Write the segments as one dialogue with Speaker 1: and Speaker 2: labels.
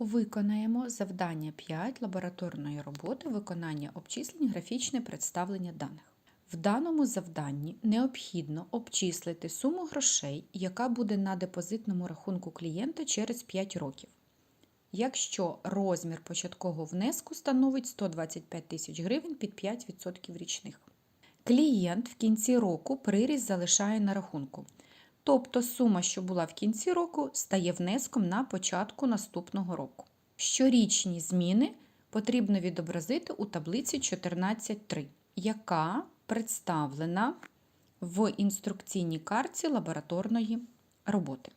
Speaker 1: Виконаємо завдання 5 лабораторної роботи виконання обчислень графічне представлення даних. В даному завданні необхідно обчислити суму грошей, яка буде на депозитному рахунку клієнта через 5 років. Якщо розмір початкового внеску становить 125 тисяч гривень під 5% річних. Клієнт в кінці року приріст залишає на рахунку. Тобто сума, що була в кінці року, стає внеском на початку наступного року. Щорічні зміни потрібно відобразити у таблиці 14.3, яка представлена в інструкційній картці лабораторної роботи.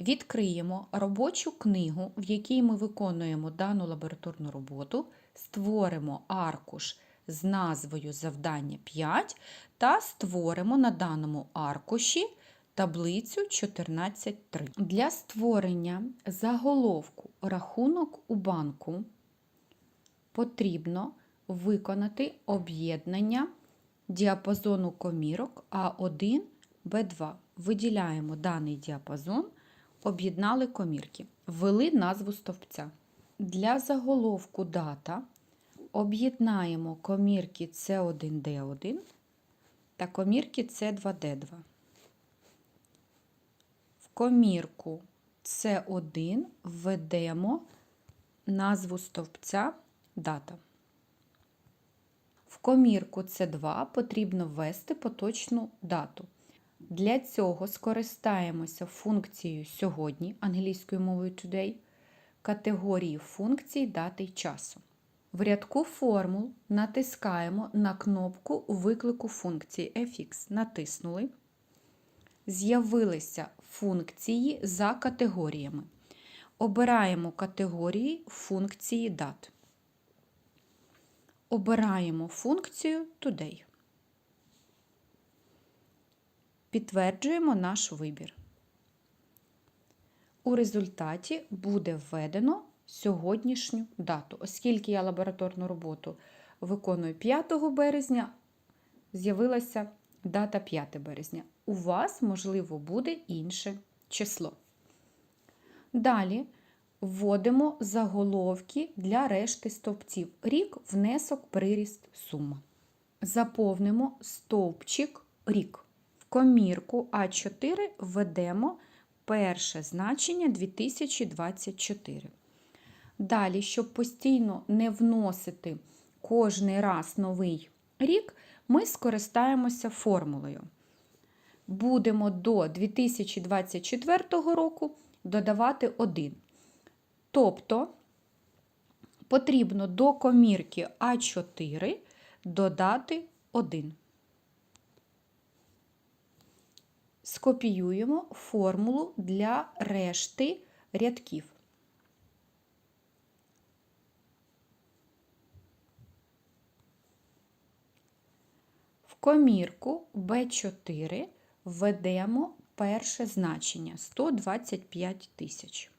Speaker 1: Відкриємо робочу книгу, в якій ми виконуємо дану лабораторну роботу, створимо аркуш з назвою Завдання 5 та створимо на даному аркуші таблицю 14.3. Для створення заголовку рахунок у банку потрібно виконати об'єднання діапазону комірок А1, Б2. Виділяємо даний діапазон, об'єднали комірки, ввели назву стовпця. Для заголовку дата об'єднаємо комірки С1Д1 та комірки С2Д2. В комірку С1 введемо назву стовпця дата. В комірку С2 потрібно ввести поточну дату. Для цього скористаємося функцією сьогодні англійською мовою today категорії функцій дати й часу. В рядку формул натискаємо на кнопку виклику функції fx. Натиснули. З'явилися функції за категоріями. Обираємо категорії функції дат. Обираємо функцію Today. Підтверджуємо наш вибір. У результаті буде введено сьогоднішню дату. Оскільки я лабораторну роботу виконую 5 березня, з'явилася дата 5 березня. У вас, можливо, буде інше число. Далі вводимо заголовки для решти стовпців. Рік, внесок, приріст, сума. Заповнимо стовпчик рік. В комірку А4 введемо перше значення 2024. Далі, щоб постійно не вносити кожний раз новий рік, ми скористаємося формулою. Будемо до 2024 року додавати 1. Тобто потрібно до комірки А4 додати 1. Скопіюємо формулу для решти рядків. Комірку B4 введемо перше значення 125 тисяч.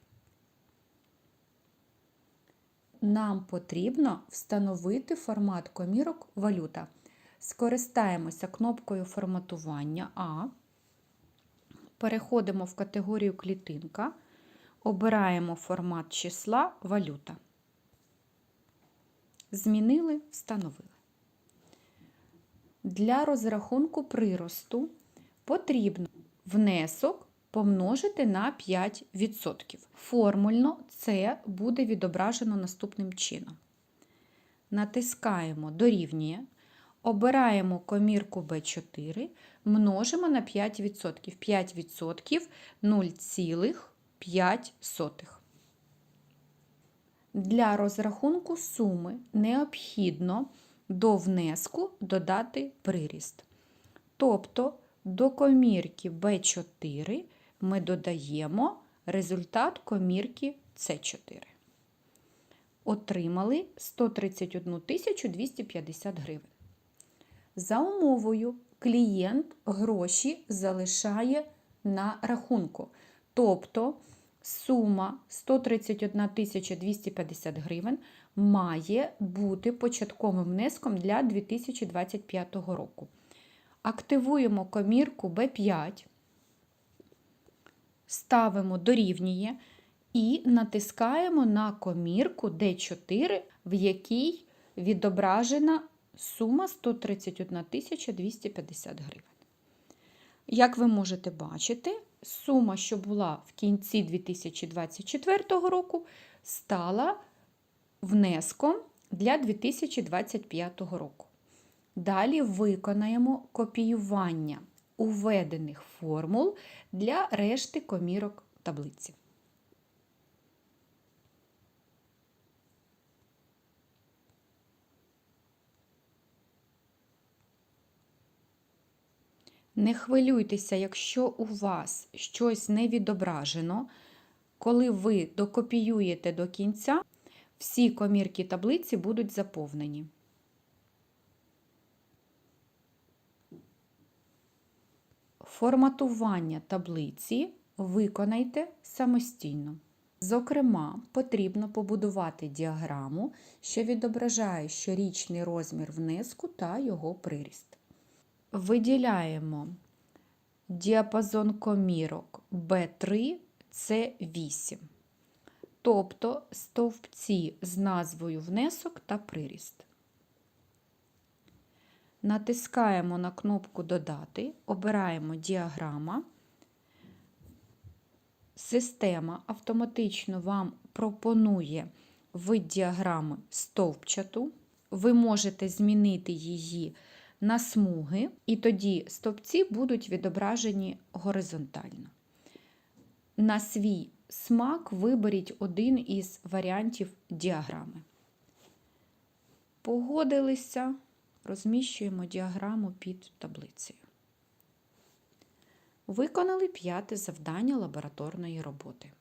Speaker 1: Нам потрібно встановити формат комірок валюта. Скористаємося кнопкою форматування А. Переходимо в категорію клітинка, обираємо формат числа валюта. Змінили, встановили. Для розрахунку приросту потрібно внесок помножити на 5%. Формульно це буде відображено наступним чином. Натискаємо дорівнює, обираємо комірку B4, множимо на 5%. 5% 0,5. Для розрахунку суми необхідно до внеску додати приріст. Тобто до комірки B4 ми додаємо результат комірки С4. Отримали 131 250 гривень. За умовою, клієнт гроші залишає на рахунку. Тобто сума 131 250 гривень має бути початковим внеском для 2025 року. Активуємо комірку B5, ставимо дорівнює і натискаємо на комірку D4, в якій відображена сума 131 250 гривень. Як ви можете бачити, сума, що була в кінці 2024 року, стала внеском для 2025 року. Далі виконаємо копіювання уведених формул для решти комірок таблиці. Не хвилюйтеся, якщо у вас щось не відображено, коли ви докопіюєте до кінця, всі комірки таблиці будуть заповнені. Форматування таблиці виконайте самостійно. Зокрема, потрібно побудувати діаграму, що відображає щорічний розмір внеску та його приріст. Виділяємо діапазон комірок B3 це 8, тобто стовпці з назвою внесок та приріст. Натискаємо на кнопку Додати, обираємо діаграма. Система автоматично вам пропонує вид діаграми стовпчату. Ви можете змінити її на смуги, і тоді стовпці будуть відображені горизонтально. На свій смак виберіть один із варіантів діаграми. Погодилися, розміщуємо діаграму під таблицею. Виконали п'яте завдання лабораторної роботи.